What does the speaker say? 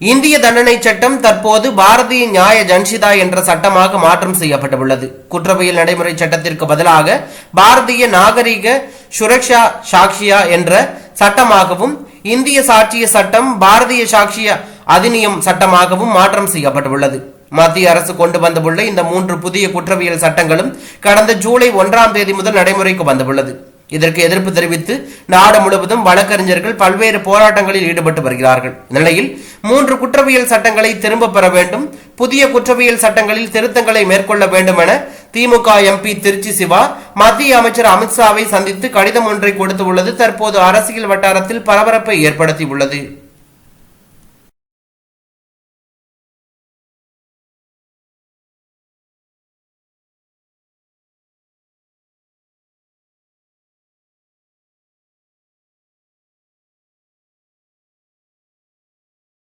இந்திய தண்டனை சட்டம் தற்போது பாரதிய நியாய ஜன்ஷிதா என்ற சட்டமாக மாற்றம் செய்யப்பட்டுள்ளது. குற்றவியல் நடைமுறை சட்டத்திற்கு பதிலாக பாரதிய நாகரிக சுரக்ஷா சாக்ஷியா என்ற சட்டமாகவும் இந்திய சாட்சிய சட்டம் பாரதிய சாட்சிய அதிநியம் சட்டமாகவும் மாற்றம் செய்யப்பட்டுள்ளது. மத்திய அரசு கொண்டு வந்துள்ள இந்த மூன்று புதிய குற்றவியல் சட்டங்களும் கடந்த ஜூலை ஒன்றாம் தேதி முதல் நடைமுறைக்கு வந்துள்ளது. இதற்கு எதிர்ப்பு தெரிவித்து நாடு முழுவதும் வழக்கறிஞர்கள் பல்வேறு போராட்டங்களில் ஈடுபட்டு வருகிறார்கள். இந்நிலையில் மூன்று குற்றவியல் சட்டங்களை திரும்ப பெற வேண்டும் புதிய குற்றவியல் சட்டங்களில் திருத்தங்களை மேற்கொள்ள வேண்டும் என திமுக எம்பி திருச்சி சிவா மத்திய அமைச்சர் அமித்ஷாவை சந்தித்து கடிதம் ஒன்றை கொடுத்துள்ளது தற்போது அரசியல் வட்டாரத்தில் பரபரப்பை ஏற்படுத்தியுள்ளது